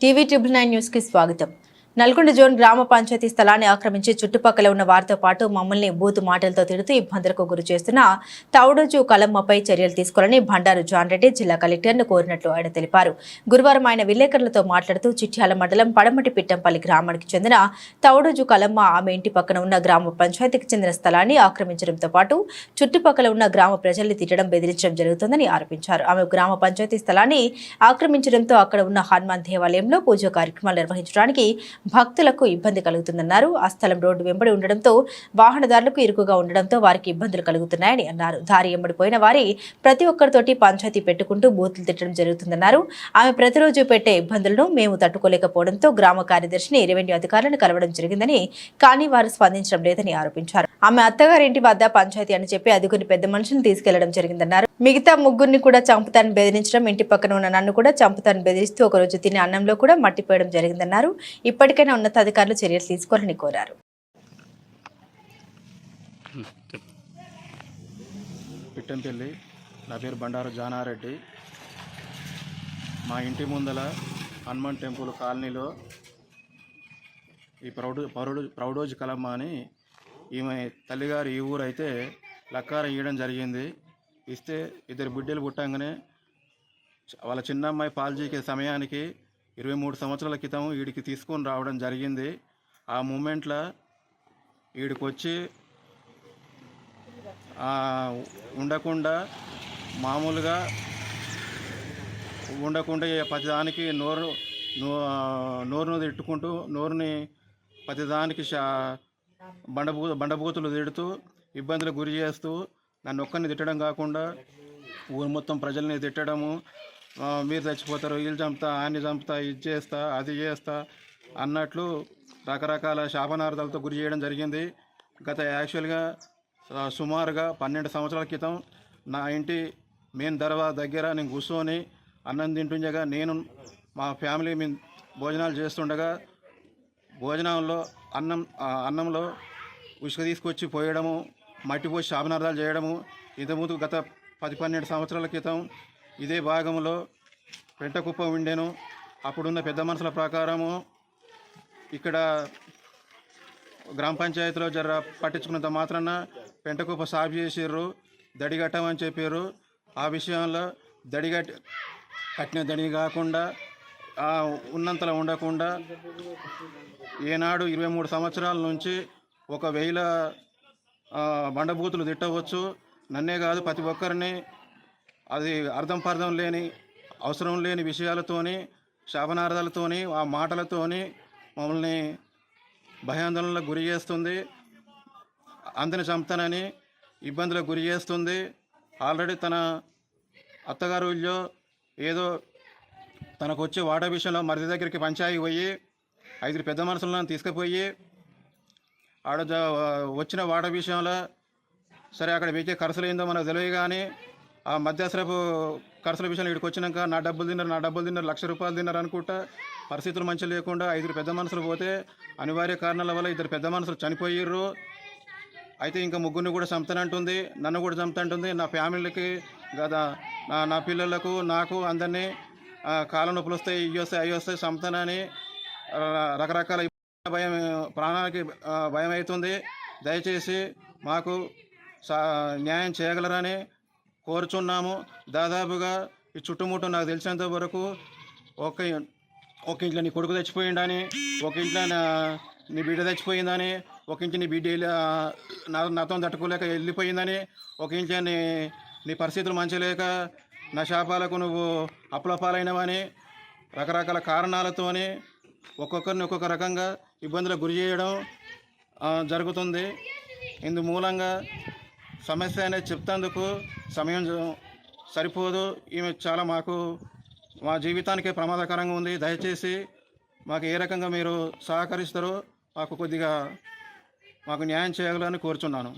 TV triple nine news కి స్వాగతం Nalgonda zone గ్రామ పంచాయతీ స్థలాన్ని ఆక్రమించి చుట్టుపక్కల ఉన్న వారితో పాటు మమ్మల్ని బూతు మాటలతో తిడుతూ ఇబ్బందులకు గురి చేస్తున్న తౌడోజు కలమ్మపై చర్యలు తీసుకోవాలని బండారు జాన్ రెడ్డి జిల్లా కలెక్టర్ను కోరినట్లు ఆయన తెలిపారు. గురువారం ఆయన విలేకరులతో మాట్లాడుతూ చిట్యాల మండలం పడమటి పిట్టంపల్లి గ్రామానికి చెందిన తౌడోజు కలమ్మ ఆమె ఇంటి పక్కన ఉన్న గ్రామ పంచాయతీకి చెందిన స్థలాన్ని ఆక్రమించడంతో పాటు చుట్టుపక్కల ఉన్న గ్రామ ప్రజల్ని తిట్టడం బెదిరించడం జరుగుతుందని ఆరోపించారు. ఆమె గ్రామ పంచాయతీ స్థలాన్ని ఆక్రమించడంతో అక్కడ ఉన్న హనుమాన్ దేవాలయంలో పూజ కార్యక్రమాలు నిర్వహించడానికి భక్తులకు ఇబ్బంది కలుగుతుందన్నారు. ఆ స్థలం రోడ్డు వెంబడి ఉండడంతో వాహనదారులకు ఇరుకుగా ఉండడంతో వారికి ఇబ్బందులు కలుగుతున్నాయని అన్నారు. దారి ఎంబడిపోయిన వారి ప్రతి ఒక్కరితోటి పంచాయతీ పెట్టుకుంటూ బూతులు తిట్టడం జరుగుతుందన్నారు. ఆమె ప్రతిరోజు పెట్టే ఇబ్బందులను మేము తట్టుకోలేకపోవడంతో గ్రామ కార్యదర్శిని రెవెన్యూ అధికారులను కలవడం జరిగిందని కానీ వారు స్పందించడం లేదని ఆరోపించారు. ఆమె అత్తగారింటి వద్ద పంచాయతీ అని చెప్పి అదుగుని పెద్ద మనుషులను తీసుకెళ్ళడం జరిగిందన్నారు. మిగతా ముగ్గురిని కూడా చంపుతాను బెదిరించడం ఇంటి పక్కన ఉన్న నన్ను కూడా చంపుతాను బెదిరిస్తూ ఒకరోజు తినే అన్నంలో కూడా మట్టిపోయడం జరిగిందన్నారు. ఇప్పటికైనా ఉన్నతాధికారులు చర్యలు తీసుకోవాలని కోరారు. పిట్టంపల్లి నా పేరు బండారు జానారెడ్డి. మా ఇంటి ముందల హనుమాన్ టెంపుల్ కాలనీలో ఈ ప్రౌఢ పౌరుడు ప్రౌఢోజు కలమ్మ అని ఈమె తల్లిగారు ఈ ఊరు అయితే లక్కారం ఇవ్వడం జరిగింది. ఇస్తే ఇద్దరు బిడ్డలు పుట్టంగానే వాళ్ళ చిన్న అమ్మాయి పాలు సమయానికి ఇరవై మూడు సంవత్సరాల క్రితం వీడికి తీసుకొని రావడం జరిగింది. ఆ మూమెంట్లో వీడికి వచ్చి ఉండకుండా మామూలుగా ఉండకుండా ప్రతిదానికి నోరు నో- నోరును తిట్టుకుంటూ నోరుని ప్రతిదానికి షా బండబూ బండబూతులు తిడుతూ ఇబ్బందులకు గురి చేస్తూ నన్ను ఒక్కరిని తిట్టడం కాకుండా ఊరు మొత్తం ప్రజల్ని తిట్టడము మీరు చచ్చిపోతారు వీళ్ళు చంపుతా ఆన్ని చంపుతా ఇది చేస్తా అది చేస్తా అన్నట్లు రకరకాల శాపనార్థాలతో గురి చేయడం జరిగింది. గత యాక్చువల్గా సుమారుగా పన్నెండు సంవత్సరాల క్రితం నా ఇంటి మెయిన్ దర్వా దగ్గర నేను కూర్చొని అన్నం తింటుండగా నేను మా ఫ్యామిలీ మేము భోజనాలు చేస్తుండగా భోజనంలో అన్నం అన్నంలో ఉసుక తీసుకొచ్చి పోయడము మట్టి పోసి శాపనార్థాలు చేయడము ఇంతకుముందు గత పది పన్నెండు సంవత్సరాల క్రితం ఇదే భాగంలో పెంటకుప్ప ఉండెను అప్పుడున్న పెద్ద మనుషుల ప్రకారము ఇక్కడ గ్రామ పంచాయతీలో జర పట్టించుకున్నంత మాత్రాన పెంటకుప్ప సాగు చేసిర్రు దడి కట్టమని చెప్పారు ఆ విషయంలో దడి కట్టి కట్టిన దడి కాకుండా ఉన్నంతలో ఉండకుండా ఏనాడు ఇరవై మూడు సంవత్సరాల నుంచి ఒక వేల బండబూతులు తిట్టవచ్చు. నన్నే కాదు ప్రతి ఒక్కరిని అది అర్థం పర్థం లేని అవసరం లేని విషయాలతోని శాపనార్థాలతోని ఆ మాటలతోని మమ్మల్ని భయాందోళనలకు గురి చేస్తుంది. అందరిని చంపుతానని ఇబ్బందులకు గురి చేస్తుంది. ఆల్రెడీ తన అత్తగారు ఇల్లు ఏదో తనకు వచ్చే వాటా విషయంలో మరిది దగ్గరికి పంచాయి పోయి ఐదుగురు పెద్ద మనుషులను తీసుకుపోయి ఆడ వచ్చిన వాటా విషయంలో సరే అక్కడ మీకే ఖర్చులు ఏందో మనకు తెలియదు కానీ ఆ మధ్యసరపు ఖర్చుల విషయంలో ఇక్కడికి వచ్చినాక నా డబ్బులు తిన్నారు నా డబ్బులు తిన్నారు లక్ష రూపాయలు తిన్నారు అనుకుంటా పరిస్థితులు మంచి లేకుండా ఐదుగురు పెద్ద మనుషులు పోతే అనివార్య కారణాల వల్ల ఇద్దరు పెద్ద మనుషులు చనిపోయిర్రు. అయితే ఇంకా ముగ్గురిని కూడా చంపుతానంటుంది నన్ను కూడా చంపుతాంటుంది నా ఫ్యామిలీకి గదా నా నా పిల్లలకు నాకు అందరినీ కాళ్ళ నొప్పులు వస్తాయి ఇవి వస్తాయి అవి వస్తాయి చంపుతానని రకరకాల భయం ప్రాణానికి భయం అవుతుంది. దయచేసి మాకు న్యాయం చేయగలరని కోరుచున్నాము. దాదాపుగా ఈ చుట్టుముట్టు నాకు తెలిసినంత వరకు ఒక ఒక ఇంట్లో నీ కొడుకు చచ్చిపోయిండని ఒక ఇంట్లో నీ బిడ్డ చచ్చిపోయిందని ఒక ఇంటి నీ బిడ్డ నా నాతో తట్టుకోలేక వెళ్ళిపోయిందని ఒక ఇంట్లో నీ నీ పరిస్థితులు మంచి లేక నా శాపాలకు నువ్వు అప్పులపాలైనవని రకరకాల కారణాలతోని ఒక్కొక్కరిని ఒక్కొక్క రకంగా ఇబ్బందులకు గురి చేయడం జరుగుతుంది. ఇందు మూలంగా సమస్య అనేది చెప్తాందుకు సమయం సరిపోదు. ఈమె చాలా మాకు మా జీవితానికే ప్రమాదకరంగా ఉంది. దయచేసి మాకు ఏ రకంగా మీరు సహకరిస్తారో మాకు కొద్దిగా మాకు న్యాయం చేయగలని కోరుచున్నాను.